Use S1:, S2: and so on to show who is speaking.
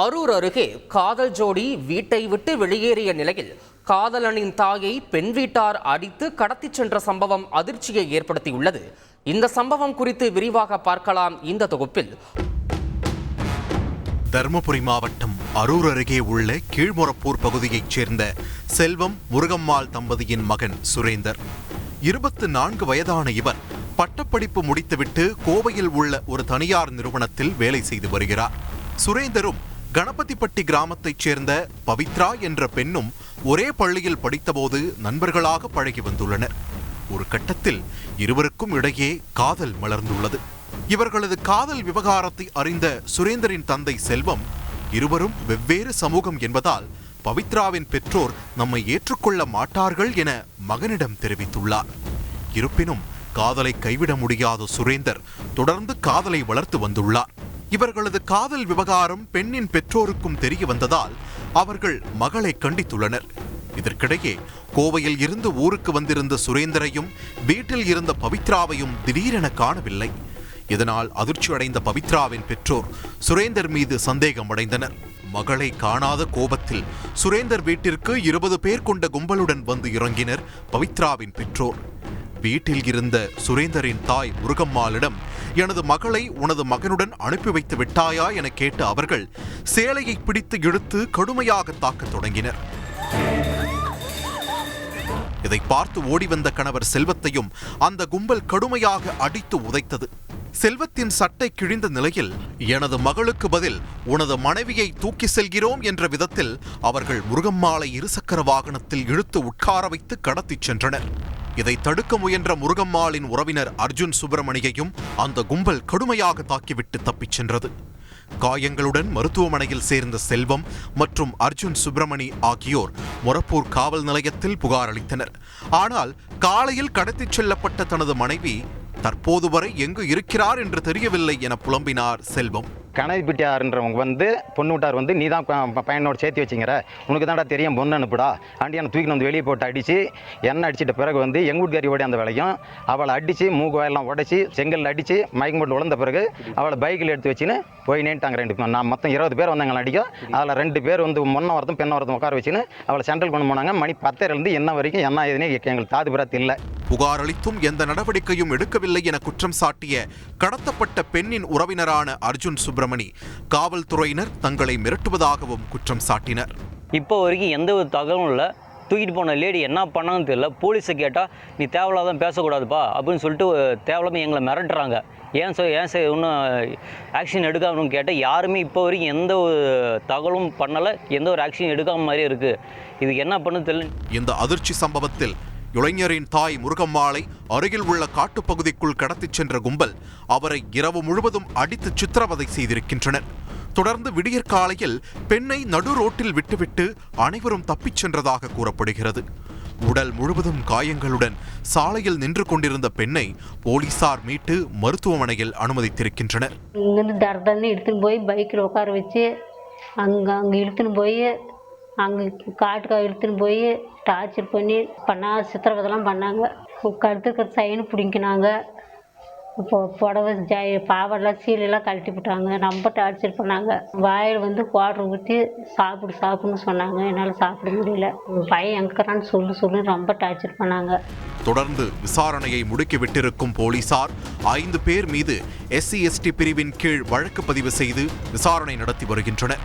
S1: அரூர் அருகே காதல் ஜோடி வீட்டை விட்டு வெளியேறிய நிலையில் காதலனின் தாயை பெண் வீட்டார் அடித்து கடத்தி சென்ற சம்பவம் அதிர்ச்சியை ஏற்படுத்தியுள்ளது. இந்த சம்பவம் குறித்து விரிவாக பார்க்கலாம் இந்த தொகுப்பில்.
S2: தருமபுரி மாவட்டம் அரூர் அருகே உள்ள கீழ்மொரப்பூர் பகுதியைச் சேர்ந்த செல்வம் முருகம்மாள் தம்பதியின் மகன் சுரேந்தர். இருபத்து நான்கு வயதான இவர் பட்டப்படிப்பு முடித்துவிட்டு கோவையில் உள்ள ஒரு தனியார் நிறுவனத்தில் வேலை செய்து வருகிறார். சுரேந்தரும் கணபதிப்பட்டி கிராமத்தைச் சேர்ந்த பவித்ரா என்ற பெண்ணும் ஒரே பள்ளியில் படித்தபோது நண்பர்களாக பழகி வந்துள்ளனர். ஒரு கட்டத்தில் இருவருக்கும் இடையே காதல் மலர்ந்துள்ளது. இவர்களது காதல் விவகாரத்தை அறிந்த சுரேந்தரின் தந்தை செல்வம் இருவரும் வெவ்வேறு சமூகம் என்பதால் பவித்ராவின் பெற்றோர் நம்மை ஏற்றுக்கொள்ள மாட்டார்கள் என மகனிடம் தெரிவித்துள்ளார். இருப்பினும் காதலை கைவிட முடியாத சுரேந்தர் தொடர்ந்து காதலை வளர்த்து வந்துள்ளார். இவர்களது காதல் விவகாரம் பெண்ணின் பெற்றோருக்கும் தெரிய வந்ததால் அவர்கள் மகளை கண்டித்துள்ளனர். இதற்கிடையே கோவையில் இருந்து ஊருக்கு வந்திருந்த சுரேந்தரையும் வீட்டில் இருந்த பவித்ராவையும் திடீரென காணவில்லை. இதனால் அதிர்ச்சி அடைந்த பவித்ராவின் பெற்றோர் சுரேந்தர் மீது சந்தேகம் அடைந்தனர். மகளை காணாத கோபத்தில் சுரேந்தர் வீட்டிற்கு இருபது பேர் கொண்ட கும்பலுடன் வந்து இறங்கினர் பவித்ராவின் பெற்றோர். வீட்டில் இருந்த சுரேந்தரின் தாய் முருகம்மாளிடம் எனது மகளை உனது மகனுடன் அனுப்பி வைத்து விட்டாயா? என கேட்ட அவர்கள் சேலையை பிடித்து இழுத்து கடுமையாக தாக்கத் தொடங்கினர். இதை பார்த்து ஓடி வந்த கணவர் செல்வத்தையும் அந்த கும்பல் கடுமையாக அடித்து உதைத்தது. செல்வத்தின் சட்டை கிழிந்த நிலையில் எனது மகளுக்கு பதில் உனது மனைவியை தூக்கி செல்கிறோம் என்ற விதத்தில் அவர்கள் முருகம்மாளை இருசக்கர வாகனத்தில் இழுத்து உட்கார வைத்து கடத்திச் சென்றனர். இதை தடுக்க முயன்ற முருகம்மாளின் உறவினர் அர்ஜுன் சுப்பிரமணியையும் அந்த கும்பல் கடுமையாக தாக்கிவிட்டு தப்பிச் சென்றது. காயங்களுடன் மருத்துவமனையில் சேர்ந்த செல்வம் மற்றும் அர்ஜுன் சுப்பிரமணி ஆகியோர் மொரப்பூர் காவல் நிலையத்தில் புகார் அளித்தனர். ஆனால் காலையில் கடத்திச் செல்லப்பட்ட தனது மனைவி தற்போது வரை எங்கு இருக்கிறார் என்று தெரியவில்லை என புலம்பினார் செல்வம்.
S3: கணதிப்பிட்டியாருன்றவங்க வந்து பொண்ணு விட்டார் வந்து நீ தான் பையனோட சேர்த்து வச்சுங்கிற. உனக்கு தான்டா தெரியும் பொண்ணு அனுப்புடா. ஆண்டி என்னை தூக்கி வந்து வெளியே போட்டு அடித்து எண்ணெய் அடிச்சிட்ட பிறகு வந்து எங்கள் வீட்டுக்காரி ஓடி அந்த வேலையும் அவளை அடித்து மூக்கு வாயெல்லாம் உடச்சி செங்கல் அடித்து மயக்கம் போட்டு உழந்த பிறகு அவளை பைக்கில் எடுத்து வச்சுன்னு போய் நேன்ட்டாங்க ரெண்டு பேர் நான் மொத்தம் இருபது பேர் வந்தாங்க அடிக்கும் அதில் ரெண்டு பேர் வந்து முன்ன வரதும் பெண்ண வரதும் உட்கார வச்சுன்னு அவளை சென்ட்ரல் கொண்டு போனாங்க. மணி பத்தரைலேருந்து என்ன வரைக்கும் என்ன ஏதுன்னு எங்களுக்கு தாது பிராத்து இல்லை.
S2: புகார் அளித்தும் எந்த நடவடிக்கையும் எடுக்கவில்லை என குற்றம் சாட்டிய கடத்தப்பட்ட பெண்ணின் உறவினரான அர்ஜுன் சுப்பிரமணி. காவல்துறையினர் தங்களை மிரட்டுவதாகவும் குற்றம் சாட்டினர்.
S4: இப்போ வரைக்கும் எந்த ஒரு தகவலும் இல்லை. தூக்கிட்டு போன லேடி என்ன பண்ணாங்கன்னு தெரியல. போலீஸை கேட்டால் நீ தேவையில்லாதான் பேசக்கூடாதுப்பா அப்படின்னு சொல்லிட்டு தேவையில்லாமல் எங்களை மிரட்டுறாங்க. ஏன் சார் ஏன் சார் இன்னும் ஆக்ஷன் எடுக்காமனு கேட்டால் யாருமே இப்போ வரைக்கும் எந்த ஒரு தகவலும் பண்ணலை. எந்த ஒரு ஆக்ஷன் எடுக்காம மாதிரியே இருக்குது இதுக்கு என்ன பண்ணு தெரியல.
S2: இந்த அதிர்ச்சி சம்பவத்தில் இளைஞரின் தாய் முருகம்மாளை அருகில் உள்ள காட்டுப்பகுதிக்குள் கடத்திச் சென்ற கும்பல் அவரை இரவு முழுவதும் அடித்து சித்திரவதை செய்திருக்கின்றனர். தொடர்ந்து விடியற் காலையில் பெண்ணை நடு ரோட்டில் விட்டுவிட்டு அனைவரும் தப்பிச் சென்றதாக கூறப்படுகிறது. உடல் முழுவதும் காயங்களுடன் சாலையில் நின்று கொண்டிருந்த பெண்ணை போலீசார் மீட்டு மருத்துவமனையில் அனுமதித்திருக்கின்றனர்.
S5: எடுத்துன்னு போய் பைக்கில் உட்கார வச்சு அங்கே அங்கே இழுத்துன்னு போய் அங்கே காட்டுக்கு இழுத்துன்னு போய் டார்ச்சர் பண்ணி பண்ணா சித்திரவதைலாம் பண்ணாங்க. கழுத்துக்கிற சைனு பிடிங்கினாங்க. இப்போ புடவை ஜாய் பாவெல்லாம் சீலையெல்லாம் கழட்டி விட்டாங்க. ரொம்ப டார்ச்சர் பண்ணாங்க. வாயில் வந்து குவாட்ரு ஊற்றி சாப்பிடு சாப்பிடுன்னு சொன்னாங்க. என்னால் சாப்பிட முடியல. பையன் எங்கிறான்னு சொல்லு சொல்லு. ரொம்ப டார்ச்சர் பண்ணாங்க.
S2: தொடர்ந்து விசாரணையை முடுக்கிவிட்டிருக்கும் போலீசார் ஐந்து பேர் மீது எஸ்சி எஸ்டி பிரிவின் கீழ் வழக்கு பதிவு செய்து விசாரணை நடத்தி வருகின்றனர்.